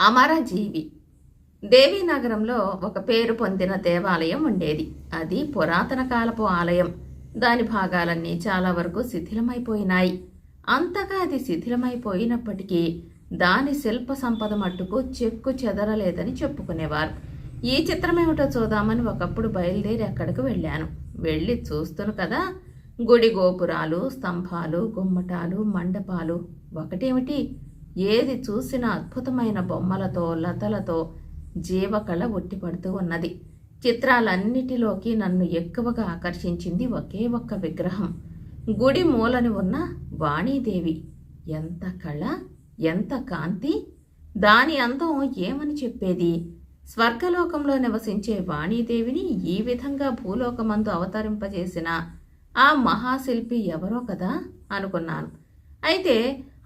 అమరజీవి. దేవీనగరంలో ఒక పేరు పొందిన దేవాలయం ఉండేది. అది పురాతన కాలపు ఆలయం. దాని భాగాలన్నీ చాలా వరకు శిథిలమైపోయినాయి. అంతగా అది శిథిలమైపోయినప్పటికీ దాని శిల్ప సంపద మట్టుకు చెక్కు చెదరలేదని చెప్పుకునేవారు. ఈ చిత్రం ఏమిటో చూద్దామని ఒకప్పుడు బయలుదేరి అక్కడికి వెళ్ళాను. వెళ్ళి చూస్తును కదా! గుడి గోపురాలు స్తంభాలు గుమ్మటాలు మండపాలు. ఒకటేమిటి? ఏది చూసినా అద్భుతమైన బొమ్మలతో లతలతో జీవకళ ఒట్టిపడుతూ ఉన్నది. చిత్రాలన్నిటిలోకి నన్ను ఎక్కువగా ఆకర్షించింది ఒకే ఒక్క విగ్రహం. గుడి మూలని ఉన్న వాణీదేవి. ఎంత కళ ఎంత కాంతి! దాని అందం ఏమని చెప్పేది? స్వర్గలోకంలో నివసించే వాణీదేవిని ఈ విధంగా భూలోకమందు అవతరింపజేసిన ఆ మహాశిల్పి ఎవరో కదా అనుకున్నాను. అయితే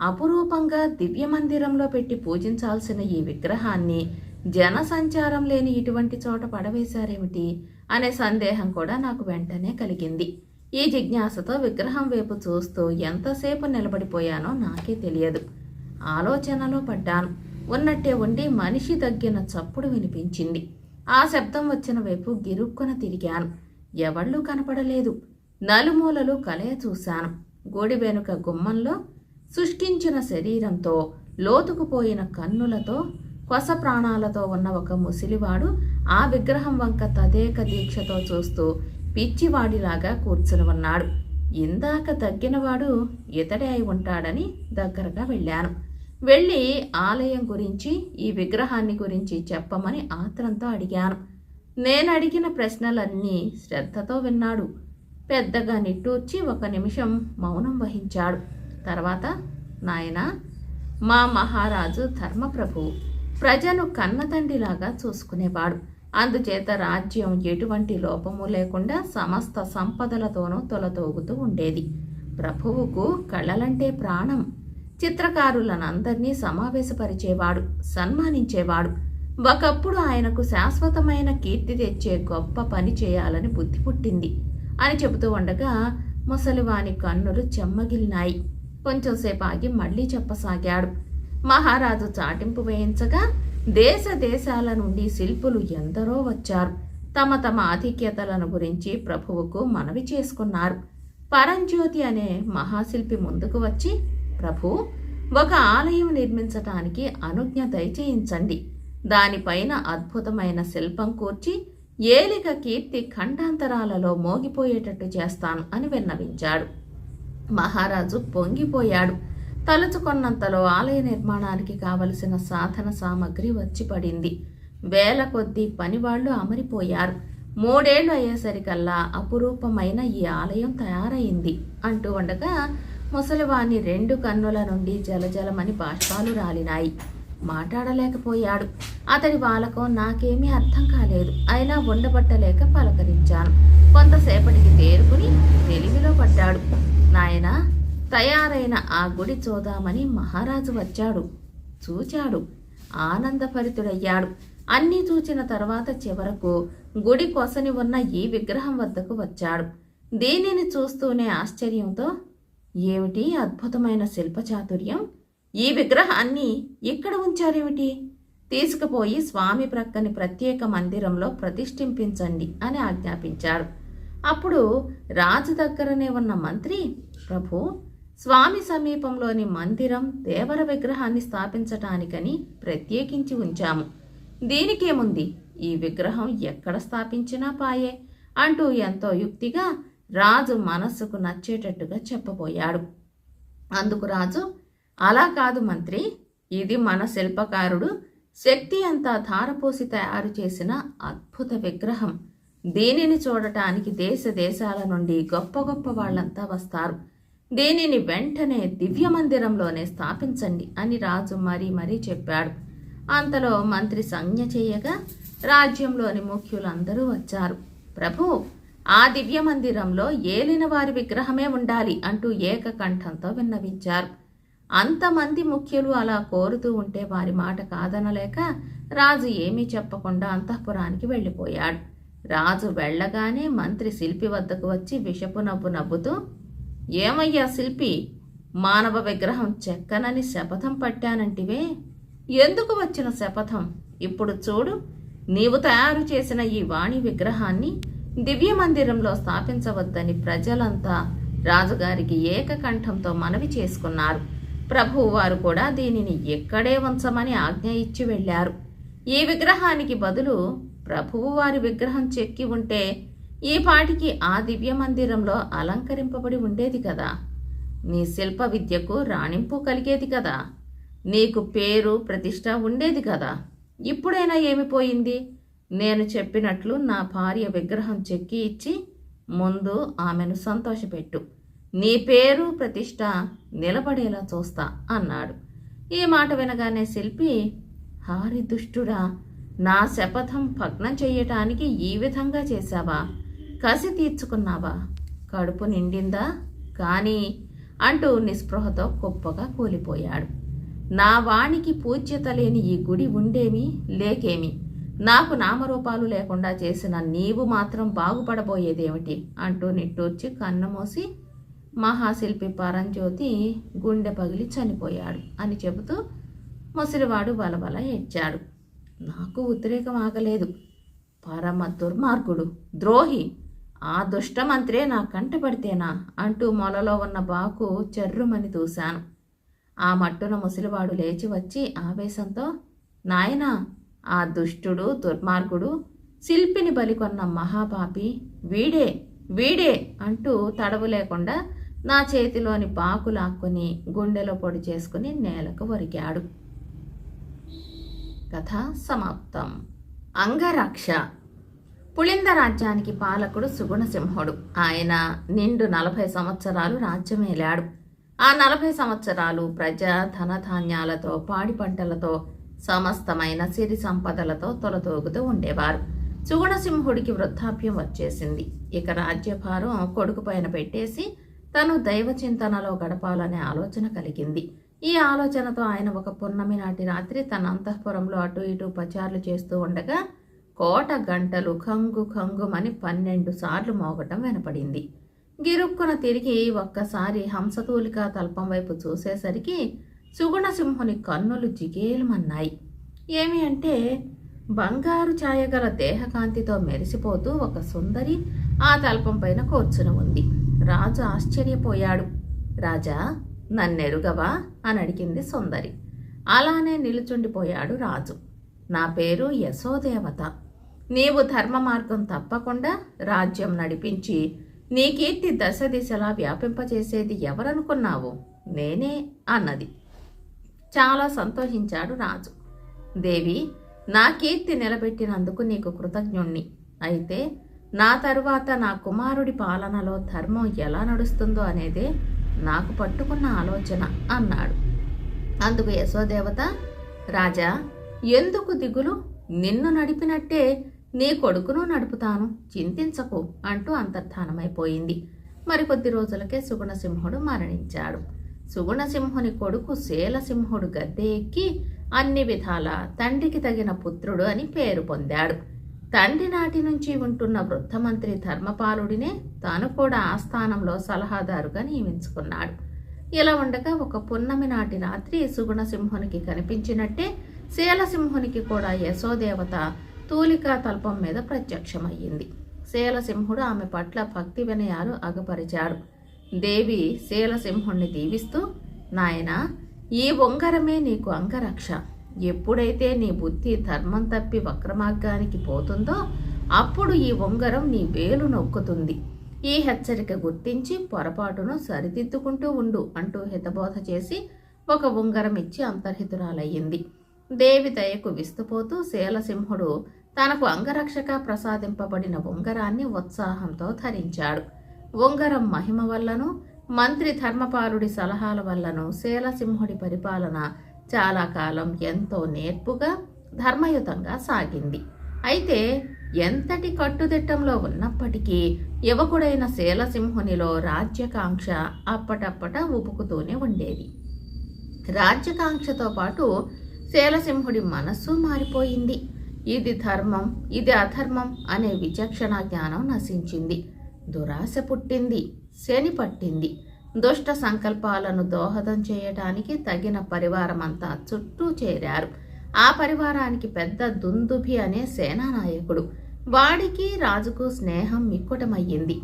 అపురూపంగా దివ్య మందిరంలో పెట్టి పూజించాల్సిన ఈ విగ్రహాన్ని జనసంచారం లేని ఇటువంటి చోట పడవేశారేమిటి అనే సందేహం కూడా నాకు వెంటనే కలిగింది. ఈ జిజ్ఞాసతో విగ్రహం వైపు చూస్తూ ఎంతసేపు నిలబడిపోయానో నాకే తెలియదు. ఆలోచనలో పడ్డాను. ఉన్నట్టే ఉండి మనిషి తగ్గిన చప్పుడు వినిపించింది. ఆ శబ్దం వచ్చిన వైపు గిరుక్కున తిరిగాను. ఎవళ్ళూ కనపడలేదు. నలుమూలలు కలయ చూశాను. గోడి వెనుక గుమ్మంలో శుష్కించిన శరీరంతో లోతుకుపోయిన కన్నులతో కొస ప్రాణాలతో ఉన్న ఒక ముసిలివాడు ఆ విగ్రహం వంక తదేక దీక్షతో చూస్తూ పిచ్చివాడిలాగా కూర్చుని ఉన్నాడు. ఇందాక తగ్గినవాడు ఇతడే అయి ఉంటాడని దగ్గరగా వెళ్ళాను. వెళ్ళి ఆలయం గురించి ఈ విగ్రహాన్ని గురించి చెప్పమని ఆత్రంతో అడిగాను. నేను అడిగిన ప్రశ్నలన్నీ శ్రద్ధతో విన్నాడు. పెద్దగా నిట్టూర్చి ఒక నిమిషం మౌనం వహించాడు. తర్వాత నాయన మా మహారాజు ధర్మప్రభు ప్రజను కన్నతండ్రిలాగా చూసుకునేవాడు. అందుచేత రాజ్యం ఎటువంటి లోపము లేకుండా సమస్త సంపదలతోనూ తొలతోగుతూ ఉండేది. ప్రభువుకు కళలంటే ప్రాణం. చిత్రకారులనందరినీ సమావేశపరిచేవాడు సన్మానించేవాడు. ఒకప్పుడు ఆయనకు శాశ్వతమైన కీర్తి తెచ్చే గొప్ప పని చేయాలని బుద్ధి పుట్టింది. అని చెబుతూ ఉండగా ముసలివాని కన్నులు చెమ్మగిలినాయి. కొంచెంసేపు ఆగి మళ్ళీ చెప్పసాగాడు. మహారాజు చాటింపు వేయించగా దేశ దేశాల నుండి శిల్పులు ఎందరో వచ్చారు. తమ తమ ఆధిక్యతలను గురించి ప్రభువుకు మనవి చేసుకున్నారు. పరంజ్యోతి అనే మహాశిల్పి ముందుకు వచ్చి ప్రభు ఒక ఆలయం నిర్మించటానికి అనుజ్ఞ దయచేయించండి. దానిపైన అద్భుతమైన శిల్పం కూర్చి ఏలిక కీర్తి ఖండాంతరాలలో మోగిపోయేటట్టు చేస్తాను అని విన్నవించాడు. మహారాజు పొంగిపోయాడు. తలుచుకున్నంతలో ఆలయ నిర్మాణానికి కావలసిన సాధన సామగ్రి వచ్చి పడింది. వేల కొద్దీ పనివాళ్ళు అమరిపోయారు. మూడేళ్ళు అయ్యేసరికల్లా అపురూపమైన ఈ ఆలయం తయారైంది. అంటూ ఉండగా ముసలివాని రెండు కన్నుల నుండి జలజలమని బాష్పాలు రాలినాయి. మాట్లాడలేకపోయాడు. అతడి వాలకం నాకేమీ అర్థం కాలేదు. అయినా ఉండబట్టలేక పలకరించాను. కొంతసేపటికి తేరు తయారైన ఆ గుడి చూదామని మహారాజు వచ్చాడు. చూచాడు. ఆనందభరితుడయ్యాడు. అన్నీ చూచిన తర్వాత చివరకు గుడి కొసని ఉన్న ఈ విగ్రహం వద్దకు వచ్చాడు. దీనిని చూస్తూనే ఆశ్చర్యంతో ఏమిటి అద్భుతమైన శిల్పచాతుర్యం? ఈ విగ్రహాన్ని ఇక్కడ ఉంచారేమిటి? తీసుకుపోయి స్వామి ప్రక్కని ప్రత్యేక మందిరంలో ప్రతిష్ఠింపించండి అని ఆజ్ఞాపించాడు. అప్పుడు రాజు దగ్గరనే ఉన్న మంత్రి ప్రభు స్వామి సమీపంలోని మందిరం దేవర విగ్రహాన్ని స్థాపించటానికని ప్రత్యేకించి ఉంచాము. దీనికేముంది? ఈ విగ్రహం ఎక్కడ స్థాపించినా పాయే అంటూ ఎంతో యుక్తిగా రాజు మనస్సుకు నచ్చేటట్టుగా చెప్పబోయాడు. అందుకు రాజు అలా కాదు మంత్రి ఇది మన శిల్పకారుడు శక్తి అంతా ధారపోసి తయారు చేసిన అద్భుత విగ్రహం. దీనిని చూడటానికి దేశ దేశాల నుండి గొప్ప గొప్ప వాళ్ళంతా వస్తారు. దీనిని వెంటనే దివ్య మందిరంలోనే స్థాపించండి అని రాజు మరీ మరీ చెప్పాడు. అంతలో మంత్రి సంజ్ఞ చేయగా రాజ్యంలోని ముఖ్యులందరూ వచ్చారు. ప్రభు ఆ దివ్య మందిరంలో ఏలిన వారి విగ్రహమే ఉండాలి అంటూ ఏకకంఠంతో విన్నవించారు. అంతమంది ముఖ్యులు అలా కోరుతూ ఉంటే వారి మాట కాదనలేక రాజు ఏమీ చెప్పకుండా అంతఃపురానికి వెళ్ళిపోయాడు. రాజు వెళ్ళగానే మంత్రి శిల్పి వద్దకు వచ్చి విషపు నవ్వు నవ్వుతూ ఏమయ్యా శిల్పి? మానవ విగ్రహం చెక్కనని శపథం పట్టానంటివే. ఎందుకు వచ్చిన శపథం? ఇప్పుడు చూడు నీవు తయారు చేసిన ఈ వాణి విగ్రహాన్ని దివ్య మందిరంలో స్థాపించవద్దని ప్రజలంతా రాజుగారికి ఏకకంఠంతో మనవి చేసుకున్నారు. ప్రభువు వారు కూడా దీనిని ఎక్కడే ఉంచమని ఆజ్ఞ ఇచ్చి వెళ్ళారు. ఈ విగ్రహానికి బదులు ప్రభువు వారి విగ్రహం చెక్కి ఉంటే ఈ పాటికి ఆ దివ్య మందిరంలో అలంకరింపబడి ఉండేది కదా. నీ శిల్ప విద్యకు రాణింపు కలిగేది కదా. నీకు పేరు ప్రతిష్ట ఉండేది కదా. ఇప్పుడైనా ఏమి పోయింది నేను చెప్పినట్లు నా భార్య విగ్రహం చెక్కి ఇచ్చి ముందు ఆమెను సంతోషపెట్టు. నీ పేరు ప్రతిష్ట నిలబడేలా చూస్తా అన్నాడు. ఈ మాట వినగానే శిల్పి హారి దుష్టుడా నా శపథం భగ్నం చెయ్యటానికి ఈ విధంగా చేశావా? కసి తీర్చుకున్నావా? కడుపు నిండిందా? కానీ అంటూ నిస్పృహతో గొప్పగా కూలిపోయాడు. నా వాణికి పూజ్యత లేని ఈ గుడి ఉండేమి? లేకేమి? నాకు నామరూపాలు లేకుండా చేసిన నీవు మాత్రం బాగుపడబోయేదేమిటి? అంటూ నిట్టూర్చి కన్నుమూసి మహాశిల్పి పరంజ్యోతి గుండె పగిలి చనిపోయాడు అని చెబుతూ ముసలివాడు బలబల ఏడ్చాడు. నాకు ఉద్రేకం ఆగలేదు. పరమ దుర్మార్గుడు ద్రోహి ఆ దుష్టమంత్రే నా కంటపడితేనా అంటూ మొలలో ఉన్న బాకు చెర్రుమని దూశాను ఆ మట్టున ముసలివాడు లేచి వచ్చి ఆవేశంతో నాయనా ఆ దుష్టుడు దుర్మార్గుడు శిల్పిని బలికొన్న మహాపాపి వీడే వీడే అంటూ తడవు లేకుండా నా చేతిలోని బాకు లాక్కొని గుండెలో పొడి చేసుకుని నేలకు ఒరిగాడు. కథ సమాప్తం. అంగరక్ష. పులింద రాజ్యానికి పాలకుడు సుగుణసింహుడు ఆయన నిండు నలభై సంవత్సరాలు రాజ్యమేలాడు ఆ నలభై సంవత్సరాలు ప్రజా ధనధాన్యాలతో పాడి పంటలతో సమస్తమైన సిరి సంపదలతో తొలతోగుతూ ఉండేవారు. సుగుణసింహుడికి వృద్ధాప్యం వచ్చేసింది. ఇక రాజ్యభారం కొడుకు పైన పెట్టేసి తను దైవ చింతనలో గడపాలనే ఆలోచన కలిగింది. ఈ ఆలోచనతో ఆయన ఒక పున్నమి నాటి రాత్రి తన అంతఃపురంలో అటు ఇటు పచారులు చేస్తూ ఉండగా కోట గంటలు ఖంగు ఖంగుమని పన్నెండు సార్లు మోగటం వినపడింది. గిరుక్కున తిరిగి ఒక్కసారి హంసతూలిక తల్పం వైపు చూసేసరికి సుగుణసింహుని కన్నులు జిగేలుమన్నాయి. ఏమి అంటే బంగారు ఛాయగల దేహకాంతితో మెరిసిపోతూ ఒక సుందరి ఆ తల్పం పైన కూర్చుని ఉంది. రాజు ఆశ్చర్యపోయాడు. రాజా నన్నెరుగవా? అని అడిగింది సుందరి. అలానే నిలుచుండిపోయాడు రాజు. నా పేరు యశోదేవత. నీవు ధర్మ మార్గం తప్పకుండా రాజ్యం నడిపించి నీ కీర్తి దశ దిశలా వ్యాపింపచేసేది ఎవరనుకున్నావు? నేనే అన్నది. చాలా సంతోషించాడు రాజు. దేవి నా కీర్తి నిలబెట్టినందుకు నీకు కృతజ్ఞుణ్ణి. అయితే నా తరువాత నా కుమారుడి పాలనలో ధర్మం ఎలా నడుస్తుందో అనేదే నాకు పట్టుకున్న ఆలోచన అన్నాడు. అందుకు యశోదేవత రాజా ఎందుకు దిగులు? నిన్ను నడిపినట్టే నీ కొడుకును నడుపుతాను చింతించకు అంటూ అంతర్ధానమైపోయింది. మరికొద్ది రోజులకే సుగుణసింహుడు మరణించాడు. సుగుణసింహుని కొడుకు శీలసింహుడు గద్దె ఎక్కి అన్ని విధాల తండ్రికి తగిన పుత్రుడు అని పేరు పొందాడు. తండ్రి నాటి నుంచి ఉంటున్న వృద్ధమంత్రి ధర్మపాలుడినే తాను కూడా ఆ స్థానంలో సలహాదారుగా నియమించుకున్నాడు. ఇలా ఉండగా ఒక పున్నమి నాటి రాత్రి సుగుణసింహునికి కనిపించినట్టే శీలసింహునికి కూడా యశోదేవత తూలిక తల్పం మీద ప్రత్యక్షమయ్యింది. శీలసింహుడు ఆమె పట్ల భక్తి వినయాలు అగపరిచాడు. దేవి శీలసింహుణ్ణి దీవిస్తూ నాయనా ఈ ఉంగరమే నీకు అంగరక్ష. ఎప్పుడైతే నీ బుద్ధి ధర్మం తప్పి వక్రమార్గానికి పోతుందో అప్పుడు ఈ ఉంగరం నీ వేలు నొక్కుతుంది. ఈ హెచ్చరిక గుర్తించి పొరపాటును సరిదిద్దుకుంటూ ఉండు అంటూ హితబోధ చేసి ఒక ఉంగరం ఇచ్చి అంతర్హితురాలయ్యింది. దేవి దయకు విస్తుపోతూ శీలసింహుడు తనకు అంగరక్షక ప్రసాదింపబడిన ఉంగరాన్ని ఉత్సాహంతో ధరించాడు. ఉంగరం మహిమ వల్లను మంత్రి ధర్మపాలుడి సలహాల వల్లను శీలసింహుడి పరిపాలన చాలా కాలం ఎంతో నేర్పుగా ధర్మయుతంగా సాగింది. అయితే ఎంతటి కట్టుదిట్టంలో ఉన్నప్పటికీ యువకుడైన శీలసింహునిలో రాజ్యకాంక్ష అప్పటప్పట ఉపుకుతూనే ఉండేది. రాజ్యకాంక్షతో పాటు శేలసింహుడి మనస్సు మారిపోయింది. ఇది ధర్మం ఇది అధర్మం అనే విచక్షణ జ్ఞానం నశించింది. దురాశ పుట్టింది శని పట్టింది. దుష్ట సంకల్పాలను దోహదం చేయటానికి తగిన పరివారమంతా చుట్టూ చేరారు. ఆ పరివారానికి పెద్ద దుందుభి అనే సేనానాయకుడు. వాడికి రాజుకు స్నేహం మిక్కుటమయ్యింది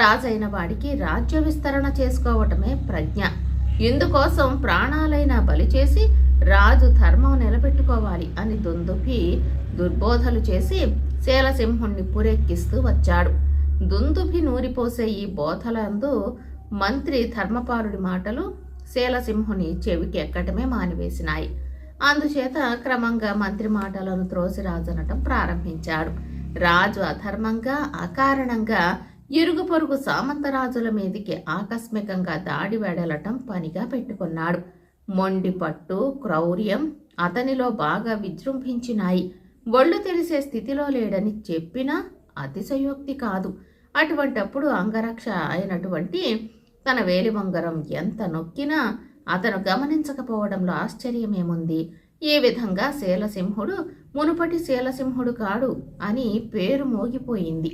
రాజైన వాడికి రాజ్య విస్తరణ చేసుకోవటమే ప్రజ్ఞ. ఇందుకోసం ప్రాణాలైనా బలి చేసి రాజు ధర్మం నిలబెట్టుకోవాలి అని దుందుభి దుర్బోధలు చేసి శీలసింహుణ్ణి పురెక్కిస్తూ వచ్చాడు. దుందుభి నూరిపోసే ఈ బోధలందు మంత్రి ధర్మపాలుడి మాటలు శీలసింహుని చెవికి ఎక్కటమే మానివేసినాయి. అందుచేత క్రమంగా మంత్రి మాటలను త్రోసి రాజనటం ప్రారంభించాడు. రాజు అధర్మంగా అకారణంగా ఇరుగు పొరుగు సామంతరాజుల మీదికి ఆకస్మికంగా దాడి వెడలటం పనిగా పెట్టుకున్నాడు. మొండి పట్టు క్రౌర్యం అతనిలో బాగా విజృంభించినాయి. ఒళ్ళు తెలిసే స్థితిలో లేడని చెప్పినా అతిశయోక్తి కాదు. అటువంటప్పుడు అంగరక్ష అయినటువంటి తన వేలివంగరం ఎంత నొక్కినా అతను గమనించకపోవడంలో ఆశ్చర్యమేముంది? ఈ విధంగా శీలసింహుడు మునుపటి శీలసింహుడు కాడు అని పేరు మోగిపోయింది.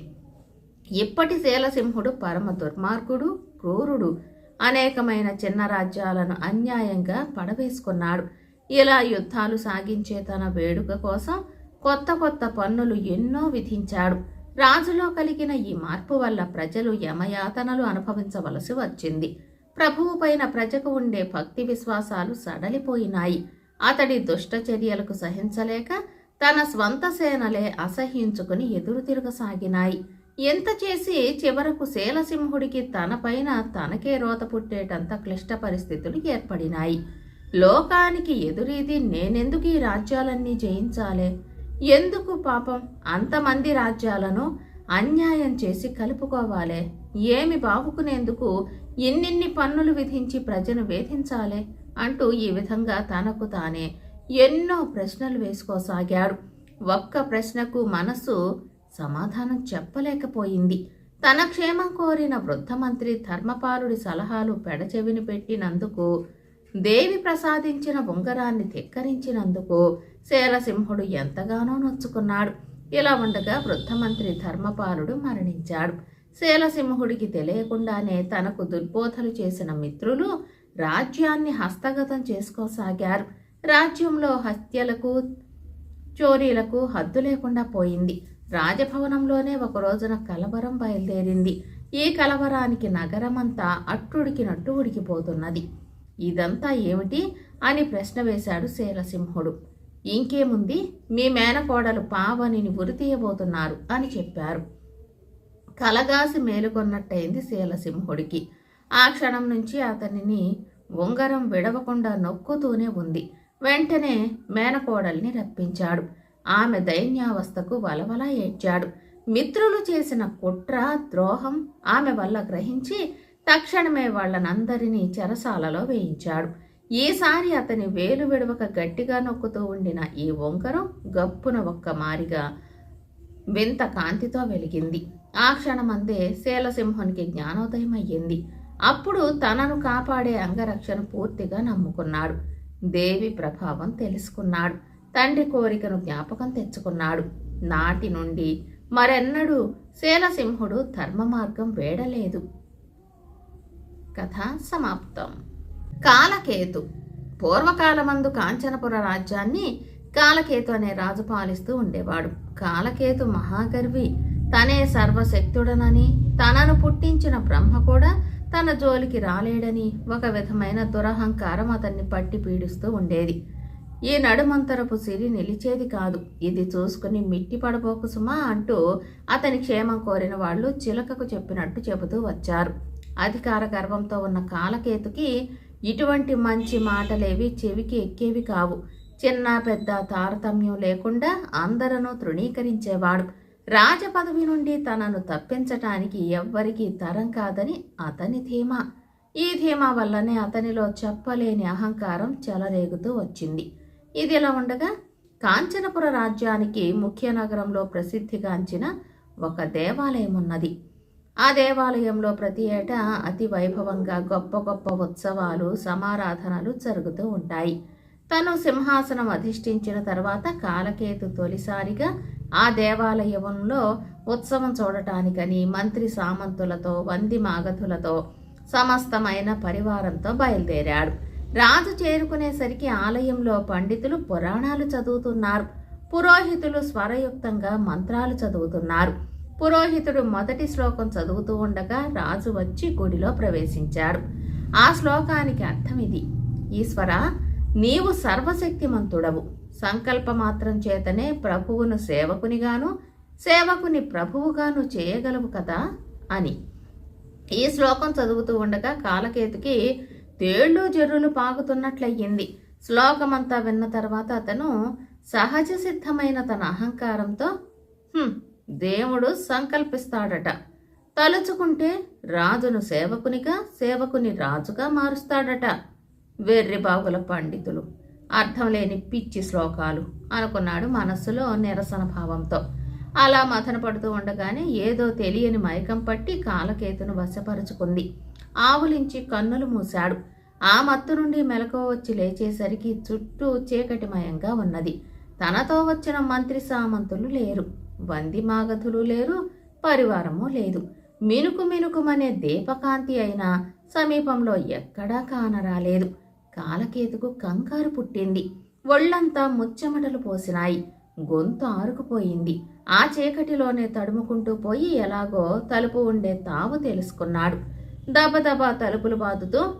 ఇప్పటి శీలసింహుడు పరమ దుర్మార్గుడు క్రూరుడు అనేకమైన చిన్న రాజ్యాలను అన్యాయంగా పడవేసుకున్నాడు. ఇలా యుద్ధాలు సాగించే తన వేడుక కోసం కొత్త కొత్త పన్నులు ఎన్నో విధించాడు. రాజులో కలిగిన ఈ మార్పు వల్ల ప్రజలు యమయాతనలు అనుభవించవలసి వచ్చింది. ప్రభువు పైన ప్రజకు ఉండే భక్తి విశ్వాసాలు సడలిపోయినాయి. అతడి దుష్ట చర్యలకు సహించలేక తన స్వంత సేనలే అసహించుకుని ఎదురు తిరగసాగినాయి ఎంత చేసి చివరకు శీలసింహుడికి తనపైన తనకే రోత పుట్టేటంత క్లిష్ట పరిస్థితులు ఏర్పడినాయి. లోకానికి ఎదురీది నేనెందుకు ఈ రాజ్యాలన్నీ జయించాలే? ఎందుకు పాపం అంతమంది రాజ్యాలను అన్యాయం చేసి కలుపుకోవాలే? ఏమి బావుకునేందుకు ఇన్నిన్ని పన్నులు విధించి ప్రజను వేధించాలే? అంటూ ఈ విధంగా తనకు తానే ఎన్నో ప్రశ్నలు వేసుకోసాగాడు. ఒక్క ప్రశ్నకు మనసు సమాధానం చెప్పలేకపోయింది. తన క్షేమం కోరిన వృద్ధ మంత్రి ధర్మపాలుడి సలహాలు పెడచెవిని పెట్టినందుకు దేవి ప్రసాదించిన ఉంగరాన్ని ధిక్కరించినందుకు శేలసింహుడు ఎంతగానో నొచ్చుకున్నాడు. ఇలా ఉండగా వృద్ధ మంత్రి ధర్మపాలుడు మరణించాడు. శేలసింహుడికి తెలియకుండానే తనకు దుర్బోధలు చేసిన మిత్రులు రాజ్యాన్ని హస్తగతం చేసుకోసాగారు. రాజ్యంలో హత్యలకు చోరీలకు హద్దు లేకుండా పోయింది. రాజభవనంలోనే ఒక రోజున కలవరం బయలుదేరింది. ఈ కలవరానికి నగరమంతా అట్టుడికినట్టు ఉడికిపోతున్నది. ఇదంతా ఏమిటి? అని ప్రశ్న వేశాడు శీలసింహుడు. ఇంకేముంది? మీ మేనకోడలు పావనిని ఉరితీయబోతున్నారు అని చెప్పారు. కలగాసి మేలుకొన్నట్టయింది శీలసింహుడికి. ఆ క్షణం నుంచి అతనిని ఉంగరం విడవకుండా నొక్కుతూనే ఉంది. వెంటనే మేనకోడల్ని రప్పించాడు. ఆమె దైన్యావస్థకు వలవల ఏడ్చాడు. మిత్రులు చేసిన కుట్ర ద్రోహం ఆమె వల్ల గ్రహించి తక్షణమే వాళ్ళనందరినీ చెరసాలలో వేయించాడు. ఈసారి అతని వేలు విడవక గట్టిగా నొక్కుతూ ఉండిన ఈ వంకరం గప్పున ఒక్క మారిగా వింత కాంతితో వెలిగింది. ఆ క్షణమందే శీలసింహునికి జ్ఞానోదయం అయ్యింది. అప్పుడు తనను కాపాడే అంగరక్షను పూర్తిగా నమ్ముకున్నాడు. దేవి ప్రభావం తెలుసుకున్నాడు. తండ్రి కోరికను జ్ఞాపకం తెచ్చుకున్నాడు. నాటి నుండి మరెన్నడూ శీలసింహుడు ధర్మ మార్గం వేడలేదు. కథ సమాప్తం. కాలకేతు. పూర్వకాలమందు కాంచనపుర రాజ్యాన్ని కాలకేతు అనే రాజు పాలిస్తూ ఉండేవాడు. కాలకేతు మహాగర్వి. తనే సర్వశక్తుడనని తనను పుట్టించిన బ్రహ్మ కూడా తన జోలికి రాలేడని ఒక విధమైన దురహంకారం అతన్ని పట్టి పీడిస్తూ ఉండేది. ఈ నడుమంతరపు సిరి నిలిచేది కాదు. ఇది చూసుకుని మిట్టి పడబోకు సుమా అంటూ అతని క్షేమం కోరిన వాళ్ళు చిలకకు చెప్పినట్టు చెబుతూ వచ్చారు. అధికార గర్వంతో ఉన్న కాలకేతుకి ఇటువంటి మంచి మాటలేవి చెవికి ఎక్కేవి కావు. చిన్న పెద్ద తారతమ్యం లేకుండా అందరూ తృణీకరించేవాడు. రాజపదవి నుండి తనను తప్పించటానికి ఎవ్వరికీ తరం కాదని అతని ధీమా. ఈ ధీమా వల్లనే అతనిలో చెప్పలేని అహంకారం చెలరేగుతూ వచ్చింది. ఇదిలా ఉండగా? కాంచనపుర రాజ్యానికి ముఖ్య నగరంలో ప్రసిద్ధిగాంచిన ఒక దేవాలయం ఉన్నది. ఆ దేవాలయంలో ప్రతి ఏటా అతి వైభవంగా గొప్ప గొప్ప ఉత్సవాలు సమారాధనలు జరుగుతూ ఉంటాయి. తను సింహాసనం అధిష్ఠించిన తర్వాత కాలకేతు తొలిసారిగా ఆ దేవాలయంలో ఉత్సవం చూడటానికని మంత్రి సామంతులతో వంది మాగధులతో సమస్తమైన పరివారంతో బయలుదేరాడు. రాజు చేరుకునేసరికి ఆలయంలో పండితులు పురాణాలు చదువుతున్నారు. పురోహితులు స్వరయుక్తంగా మంత్రాలు చదువుతున్నారు. పురోహితుడు మొదటి శ్లోకం చదువుతూ ఉండగా రాజు వచ్చి గుడిలో ప్రవేశించాడు. ఆ శ్లోకానికి అర్థం ఇది. ఈశ్వర నీవు సర్వశక్తిమంతుడవు. సంకల్పమాత్రం చేతనే ప్రభువును సేవకునిగాను సేవకుని ప్రభువుగాను చేయగలవు కదా అని. ఈ శ్లోకం చదువుతూ ఉండగా కాలకేతుకి తేళ్ళు జర్రులు పాకుతున్నట్లయింది శ్లోకమంతా విన్న తర్వాత అతను సహజ సిద్ధమైన తన అహంకారంతో దేవుడు సంకల్పిస్తాడట. తలుచుకుంటే రాజును సేవకునిగా సేవకుని రాజుగా మారుస్తాడట. వెర్రిబాగుల పండితులు అర్థం లేని పిచ్చి శ్లోకాలు అనుకున్నాడు మనస్సులో నిరసన భావంతో. అలా మథన పడుతూ ఉండగానే ఏదో తెలియని మైకం పట్టి కాలకేతును వశపరుచుకుంది. ఆవులించి కన్నులు మూశాడు. ఆ మత్తు నుండి మెలకువ వచ్చి లేచేసరికి చుట్టూ చీకటిమయంగా ఉన్నది. తనతో వచ్చిన మంత్రి సామంతులు లేరు. వంది మాగధులు లేరు. పరివారము లేదు. మినుకు మినుకుమనే దీపకాంతి అయినా సమీపంలో ఎక్కడా కానరాలేదు. కాలకేతుకు కంగారు పుట్టింది. ఒళ్ళంతా ముచ్చెమటలు పోసినాయి. గొంతు ఆరుకుపోయింది. ఆ చీకటిలోనే తడుముకుంటూ పోయి ఎలాగో తలుపు ఉండే తావు తెలుసుకున్నాడు. దబదబా తలుపులు బాదుతూ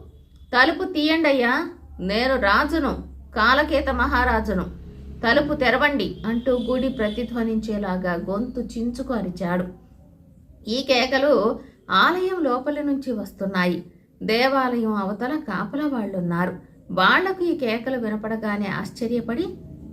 తలుపు తీయండయ్యా నేను రాజును కాలకేత మహారాజును. తలుపు తెరవండి అంటూ గుడి ప్రతిధ్వనించేలాగా గొంతు చించుకు అరిచాడు. ఈ కేకలు ఆలయం లోపలి నుంచి వస్తున్నాయి. దేవాలయం అవతల కాపలా వాళ్ళున్నారు. వాళ్ళకు ఈ కేకలు వినపడగానే ఆశ్చర్యపడి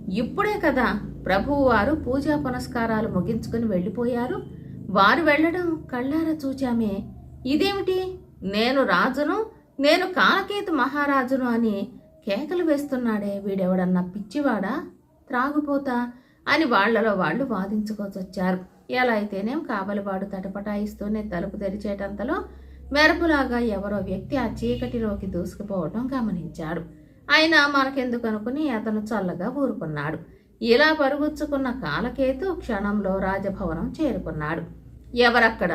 ఇప్పుడే కదా ప్రభువు వారు పూజా పునస్కారాలు ముగించుకుని వెళ్ళిపోయారు. వారు వెళ్ళడం కళ్ళారా చూచామే. ఇదేమిటి? నేను రాజును నేను కాలకేతు మహారాజును అని కేకలు వేస్తున్నాడే వీడెవడన్నా పిచ్చివాడా? త్రాగుపోతా అని వాళ్ళలో వాళ్ళు వాదించుకోవచ్చొచ్చారు ఎలా అయితేనేం కావలివాడు తటపటాయిస్తూనే తలుపు తెరిచేటంతలో మెరుపులాగా ఎవరో వ్యక్తి ఆ చీకటిలోకి దూసుకుపోవడం గమనించాడు. అయినా మనకెందుకు అనుకుని అతను చల్లగా ఊరుకున్నాడు. ఇలా పరుగుచ్చుకున్న కాలకేతు క్షణంలో రాజభవనం చేరుకున్నాడు. ఎవరక్కడ?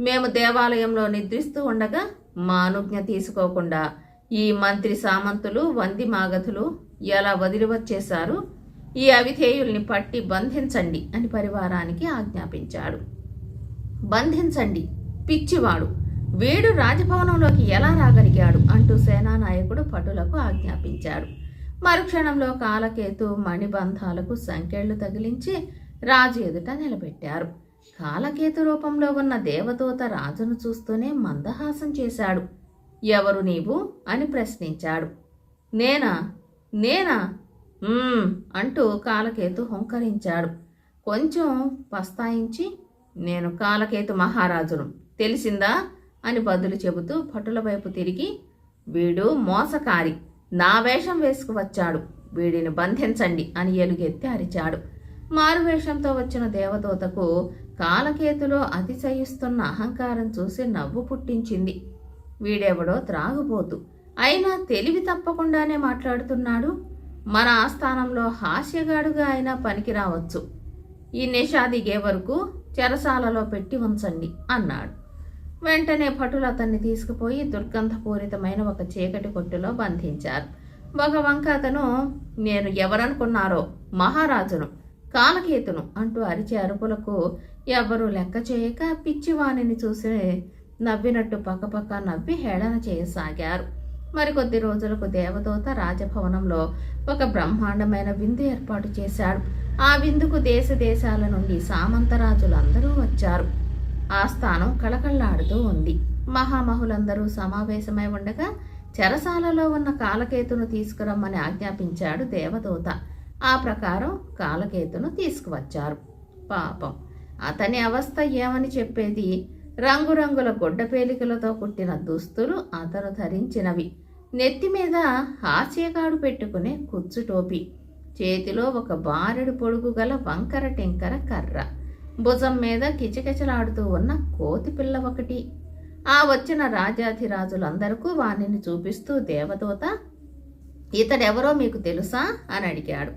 మేము దేవాలయంలో నిద్రిస్తూ ఉండగా మా అనుజ్ఞ తీసుకోకుండా ఈ మంత్రి సామంతులు వంది మాగధులు ఎలా వదిలి వచ్చేశారు? ఈ అవిధేయుల్ని పట్టి బంధించండి అని పరివారానికి ఆజ్ఞాపించాడు. బంధించండి పిచ్చివాడు. వీడు రాజభవనంలోకి ఎలా రాగలిగాడు అంటూ సేనానాయకుడు పటులకు ఆజ్ఞాపించాడు. మరుక్షణంలో కాలకేతు మణిబంధాలకు సంకెళ్ళు తగిలించి రాజు ఎదుట నిలబెట్టారు. కాలకేతు రూపంలో ఉన్న దేవదూత రాజును చూస్తూనే మందహాసం చేశాడు. ఎవరు నీవు? అని ప్రశ్నించాడు. నేనా? నేనా? అంటూ కాలకేతు హుంకరించాడు. కొంచెం పస్తాయించి నేను కాలకేతు మహారాజును. తెలిసిందా? అని బదులు చెబుతూ భటుల వైపు తిరిగి వీడు మోసకారి. నా వేషం వేసుకువచ్చాడు. వీడిని బంధించండి అని ఎలుగెత్తి అరిచాడు. మారువేషంతో వచ్చిన దేవదూతకు కాలకేతులో అతిశయిస్తున్న అహంకారం చూసి నవ్వు పుట్టించింది. వీడెవడో త్రాగుబోతు. అయినా తెలివి తప్పకుండానే మాట్లాడుతున్నాడు. మన ఆస్థానంలో హాస్యగాడుగా అయినా పనికి రావచ్చు ఈ నిషా దిగే వరకు చెరసాలలో పెట్టి ఉంచండి అన్నాడు. వెంటనే భటులు అతన్ని తీసుకుపోయి దుర్గంధపూరితమైన ఒక చీకటి కొట్టులో బంధించారు. ఒక వంక అతను నేను ఎవరనుకున్నారో? మహారాజును కాలకేతును అంటూ అరిచే అరుపులకు ఎవరూ లెక్క చేయక పిచ్చివాణిని చూసి నవ్వినట్టు పక్కపక్క నవ్వి హేళన చేయసాగారు. మరికొద్ది రోజులకు దేవదూత రాజభవనంలో ఒక బ్రహ్మాండమైన విందు ఏర్పాటు చేశాడు. ఆ విందుకు దేశ దేశాల నుండి సామంతరాజులందరూ వచ్చారు. ఆస్థానం కళకళ్ళాడుతూ కళకళలాడుతూ ఉంది. మహామహులందరూ సమావేశమై ఉండగా చెరసాలలో ఉన్న కాలకేతును తీసుకురమ్మని ఆజ్ఞాపించాడు దేవదూత. ఆ ప్రకారం కాలకేతును తీసుకువచ్చారు. పాపం. అతని అవస్థ ఏమని చెప్పేది? రంగురంగుల గొడ్డపేలికలతో కుట్టిన దుస్తులు అతను ధరించినవి. నెత్తి మీద హాస్యగాడు పెట్టుకునే కుచ్చు టోపీ. చేతిలో ఒక బారెడు పొడుగు గల వంకర టెంకర కర్ర. భుజం మీద కిచకిచలాడుతూ ఉన్న కోతి పిల్ల ఒకటి. ఆ వచ్చిన రాజాధిరాజులందరకు వాణిని చూపిస్తూ దేవదూత ఇతడెవరో మీకు తెలుసా? అని అడిగాడు.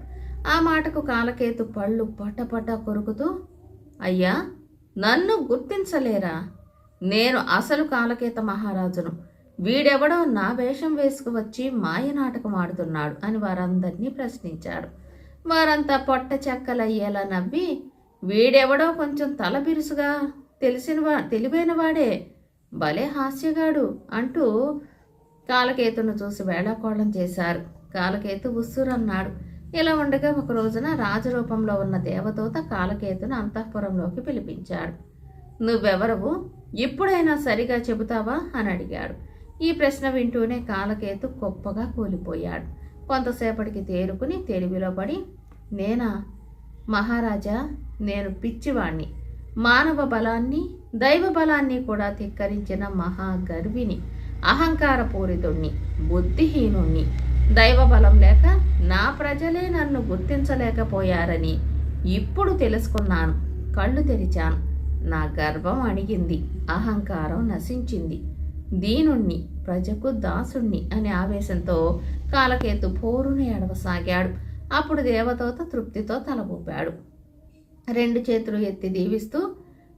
ఆ మాటకు కాలకేతు పళ్ళు పటపట కొరుకుతూ అయ్యా నన్ను గుర్తించలేరా? నేను అసలు కాలకేత మహారాజును. వీడెవడో నా వేషం వేసుకువచ్చి మాయ నాటకం ఆడుతున్నాడు అని వారందరినీ ప్రశ్నించాడు. వారంతా పొట్ట చెక్కలయ్యేలా నవ్వి వీడెవడో కొంచెం తల బిరుసుగా తెలిసినవా తెలివైన వాడే. భలే హాస్యగాడు అంటూ కాలకేతును చూసి వేళాకోళం చేశారు. కాలకేతు ఉస్సురన్నాడు. ఇలా ఉండగా ఒక రోజున రాజరూపంలో ఉన్న దేవదూత కాలకేతును అంతఃపురంలోకి పిలిపించాడు. నువ్వెవరవు? ఇప్పుడైనా సరిగా చెబుతావా? అని అడిగాడు. ఈ ప్రశ్న వింటూనే కాలకేతు గొప్పగా కూలిపోయాడు. కొంతసేపటికి తేరుకుని తెలివిలో పడి నేనా? మహారాజా నేను పిచ్చివాణ్ణి. మానవ బలాన్ని దైవ బలాన్ని కూడా ధిక్కరించిన మహాగర్విని అహంకారపూరితుణ్ణి బుద్ధిహీనుణ్ణి. దైవ బలం లేక నా ప్రజలే నన్ను గుర్తించలేకపోయారని ఇప్పుడు తెలుసుకున్నాను కళ్ళు తెరిచాను. నా గర్వం అణిగింది అహంకారం నశించింది. దీనుణ్ణి ప్రజకు దాసుణ్ణి అనే ఆవేశంతో కాలకేతు పోరుని ఎడవసాగాడు. అప్పుడు దేవతోత తృప్తితో తల ఊపాడు రెండు చేతులు ఎత్తి దీవిస్తూ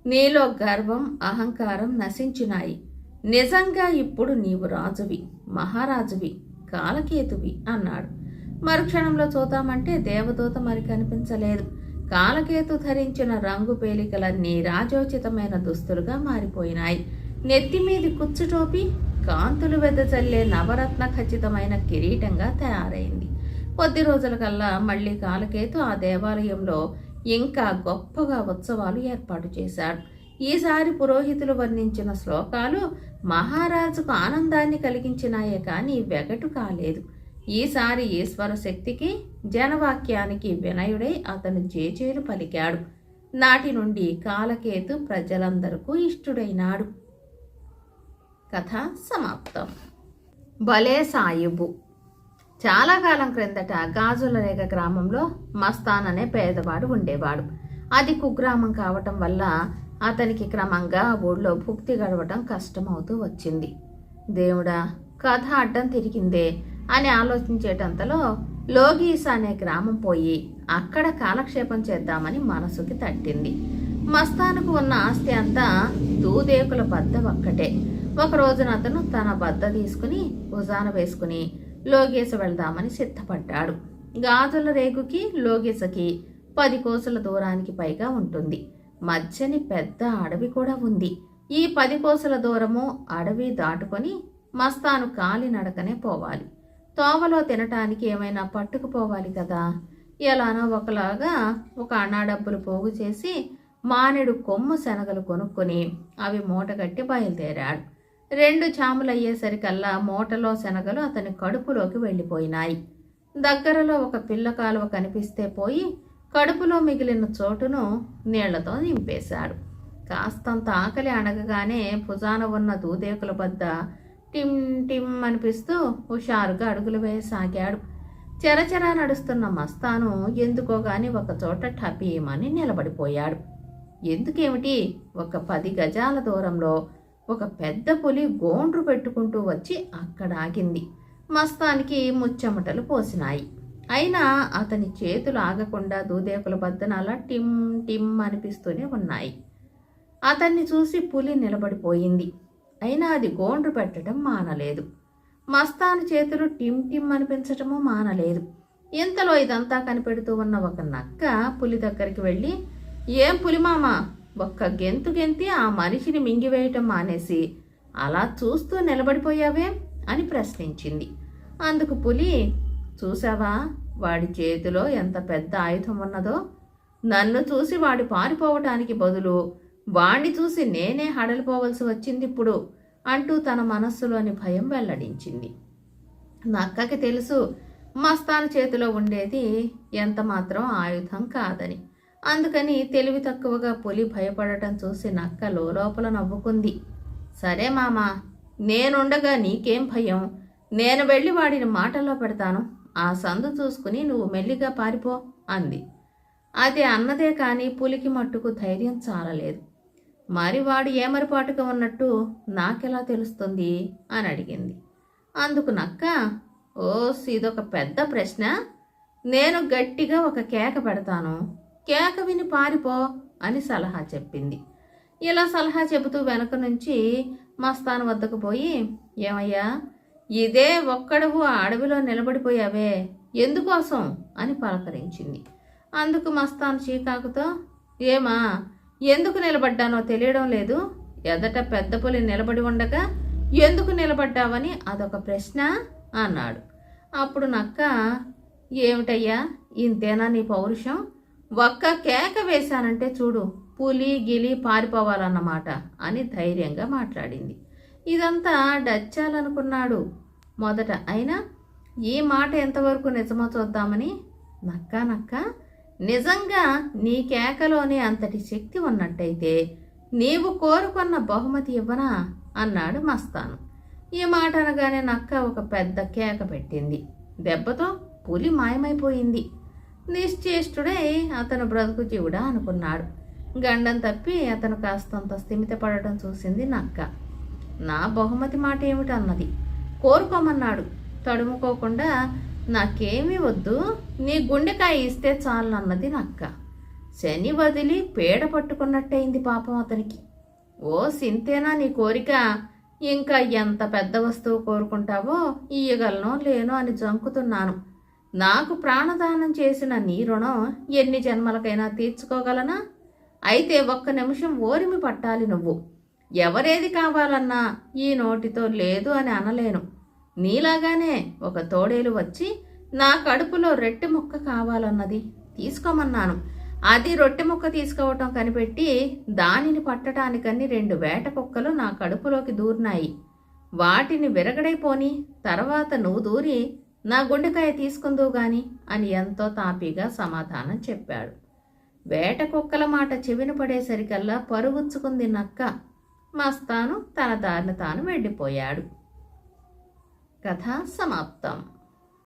నీలో గర్వం అహంకారం నశించినాయి. నిజంగా ఇప్పుడు నీవు రాజువి మహారాజువి కాలకేతువి అన్నాడు. మరుక్షణంలో చూద్దామంటే దేవదూత మరి కనిపించలేదు. కాలకేతు ధరించిన రంగు పేలికలన్నీ రాజోచితమైన దుస్తులుగా మారిపోయినాయి. నెత్తి మీది కుచ్చుటోపి కాంతులు వెదజల్లే నవరత్న ఖచ్చితమైన కిరీటంగా తయారైంది. కొద్ది రోజులకల్లా మళ్ళీ కాలకేతు ఆ దేవాలయంలో ఇంకా గొప్పగా ఉత్సవాలు ఏర్పాటు చేశాడు. ఈసారి పురోహితులు వర్ణించిన శ్లోకాలు మహారాజుకు ఆనందాన్ని కలిగించినాయే కానీ వెగటు కాలేదు. ఈసారి ఈశ్వర శక్తికి జనవాక్యానికి వినయుడై అతను జేజేలు పలికాడు. నాటి నుండి కాలకేతు ప్రజలందరికీ ఇష్టుడైనాడు. కథ సమాప్తం. భలే సాయిబు చాలా కాలం క్రిందట గాజుల రేగ గ్రామంలో మస్తాన్ అనే పేదవాడు ఉండేవాడు. అది కుగ్రామం కావటం వల్ల అతనికి క్రమంగా ఊళ్ళో భుక్తి గడవటం కష్టమవుతూ వచ్చింది. దేవుడా కథ అడ్డం తిరిగిందే అని ఆలోచించేటంతలో లోగీస్ అనే గ్రామం పోయి అక్కడ కాలక్షేపం చేద్దామని మనసుకి తట్టింది. మస్తానుకు ఉన్న ఆస్తి అంతా దూదేకుల బద్ద ఒక్కటే. ఒక రోజున అతను తన బద్ద తీసుకుని ఉజాన వేసుకుని లోగేశ వెళ్దామని సిద్ధపడ్డాడు. గాజుల రేగుకి లోగేశకి పది కోసల దూరానికి పైగా ఉంటుంది. మధ్యని పెద్ద అడవి కూడా ఉంది. ఈ పది కోసల దూరము అడవి దాటుకొని మస్తాను కాలినడకనే పోవాలి. తోవలో తినటానికి ఏమైనా పట్టుకుపోవాలి కదా? ఎలానో ఒకలాగా ఒక అన్నా డబ్బులు పోగు చేసి మానెడు కొమ్ము శనగలు కొనుక్కొని అవి మూటగట్టి బయలుదేరాడు. రెండు చాములయ్యేసరికల్లా మూటలో శనగలు అతని కడుపులోకి వెళ్ళిపోయినాయి. దగ్గరలో ఒక పిల్ల కాలువ కనిపిస్తే పోయి కడుపులో మిగిలిన చోటును నీళ్ళతో నింపేశాడు. కాస్తంత ఆకలి అణగగానే భుజాన ఉన్న దూదేకుల వద్ద టిమ్ టిమ్ అనిపిస్తూ హుషారుగా అడుగులు వేయసాగాడు. చెరచెర నడుస్తున్న మస్తాను ఎందుకో గాని ఒక చోట టపీమని నిలబడిపోయాడు. ఎందుకేమిటి? ఒక పది గజాల దూరంలో ఒక పెద్ద పులి గోండ్రు పెట్టుకుంటూ వచ్చి అక్కడ ఆగింది. మస్తానికి ముచ్చెమటలు పోసినాయి. అయినా అతని చేతులు ఆగకుండా దూదేకుల బద్దన అలా టిమ్ టిమ్ అనిపిస్తూనే ఉన్నాయి. అతన్ని చూసి పులి నిలబడిపోయింది. అయినా అది గోండ్రు పెట్టడం మానలేదు. మస్తాను చేతులు టిమ్ టిమ్ అనిపించటము మానలేదు. ఇంతలో ఇదంతా కనిపెడుతూ ఉన్న ఒక నక్క పులి దగ్గరికి వెళ్ళి ఏం పులిమామా ఒక్క గెంతు గెంతి ఆ మనిషిని మింగివేయటం మానేసి అలా చూస్తూ నిలబడిపోయావే అని ప్రశ్నించింది. అందుకు పులి చూసావా వాడి చేతిలో ఎంత పెద్ద ఆయుధం ఉన్నదో? నన్ను చూసి వాడి పారిపోవటానికి బదులు వాణ్ణి చూసి నేనే హడలిపోవలసి వచ్చింది ఇప్పుడు అంటూ తన మనస్సులోని భయం వెల్లడించింది. నక్కకి తెలుసు మస్తాన్ చేతిలో ఉండేది ఎంత మాత్రం ఆయుధం కాదని. అందుకని తెలివి తక్కువగా పులి భయపడటం చూసి నక్క లోపల నవ్వుకుంది. సరే మామా నేనుండగా నీకేం భయం? నేను వెళ్ళి వాడిని మాటల్లో పెడతాను. ఆ సందు చూసుకుని నువ్వు మెల్లిగా పారిపో అంది. అది అన్నదే కానీ పులికి మట్టుకు ధైర్యం చాలలేదు. మరి వాడు ఏమరిపాటుగా ఉన్నట్టు నాకెలా తెలుస్తుంది? అని అడిగింది. అందుకు నక్క ఓస్ ఇదొక పెద్ద ప్రశ్న. నేను గట్టిగా ఒక కేక పెడతాను. కేక విని పారిపో అని సలహా చెప్పింది. ఇలా సలహా చెబుతూ వెనక నుంచి మస్తాన్ వద్దకు పోయి ఏమయ్యా ఇదే ఒక్కడవు ఆ అడవిలో నిలబడిపోయావే ఎందుకోసం? అని పలకరించింది. అందుకు మస్తాన్ చీకాకుతో ఏమా ఎందుకు నిలబడ్డానో తెలియడం లేదు. ఎదట పెద్ద పులి నిలబడి ఉండగా ఎందుకు నిలబడ్డావని అదొక ప్రశ్న అన్నాడు. అప్పుడు నక్క ఏమిటయ్యా ఇంతేనా నీ పౌరుషం? ఒక్క కేక వేశానంటే చూడు పులి గిలి పారిపోవాలన్నమాట అని ధైర్యంగా మాట్లాడింది. ఇదంతా డచ్చాలనుకున్నాడు. మొదట అయినా ఈ మాట ఎంతవరకు నిజమో చూద్దామని నక్క నక్క నిజంగా నీ కేకలోనే అంతటి శక్తి ఉన్నట్టయితే నీవు కోరుకున్న బహుమతి ఇవ్వనా? అన్నాడు మస్తాను. ఈ మాట అనగానే నక్క ఒక పెద్ద కేక పెట్టింది. దెబ్బతో పులి మాయమైపోయింది. నిశ్చేష్టుడై అతను బ్రతుకు జీవుడా అనుకున్నాడు. గండం తప్పి అతను కాస్తంత స్థిమితపడటం చూసింది నక్క. నా బహుమతి మాట ఏమిటన్నది? కోరుకోమన్నాడు. తడుముకోకుండా నాకేమీ వద్దు నీ గుండెకాయ ఇస్తే చాలన్నది నక్క. శని వదిలి పేడ పట్టుకున్నట్టయింది పాపం అతనికి. ఓ సింతేనా నీ కోరిక? ఇంకా ఎంత పెద్ద వస్తువు కోరుకుంటావో ఇయ్యగలను లేనో అని జంకుతున్నాను. నాకు ప్రాణదానం చేసిన నీ రుణం ఎన్ని జన్మలకైనా తీర్చుకోగలనా? అయితే ఒక్క నిమిషం ఓరిమి పట్టాలి నువ్వు. ఎవరేది కావాలన్నా ఈ నోటితో లేదు అని అనలేను. నీలాగానే ఒక తోడేలు వచ్చి నా కడుపులో రొట్టె ముక్క కావాలన్నది తీసుకోమన్నాను. అది రొట్టె ముక్క తీసుకోవటం కనిపెట్టి దానిని పట్టడానికని రెండు వేట కుక్కలు నా కడుపులోకి దూరినాయి. వాటిని విరగడైపోని తర్వాత నువ్వు దూరి నా గుండెకాయ తీసుకుందువు గాని? అని ఎంతో తాపీగా సమాధానం చెప్పాడు. వేట కుక్కల మాట చెవిన పడేసరికల్లా పరుగుచ్చుకుంది నక్క. మస్తాను తన దారిన తాను వెళ్ళిపోయాడు. కథ సమాప్తం.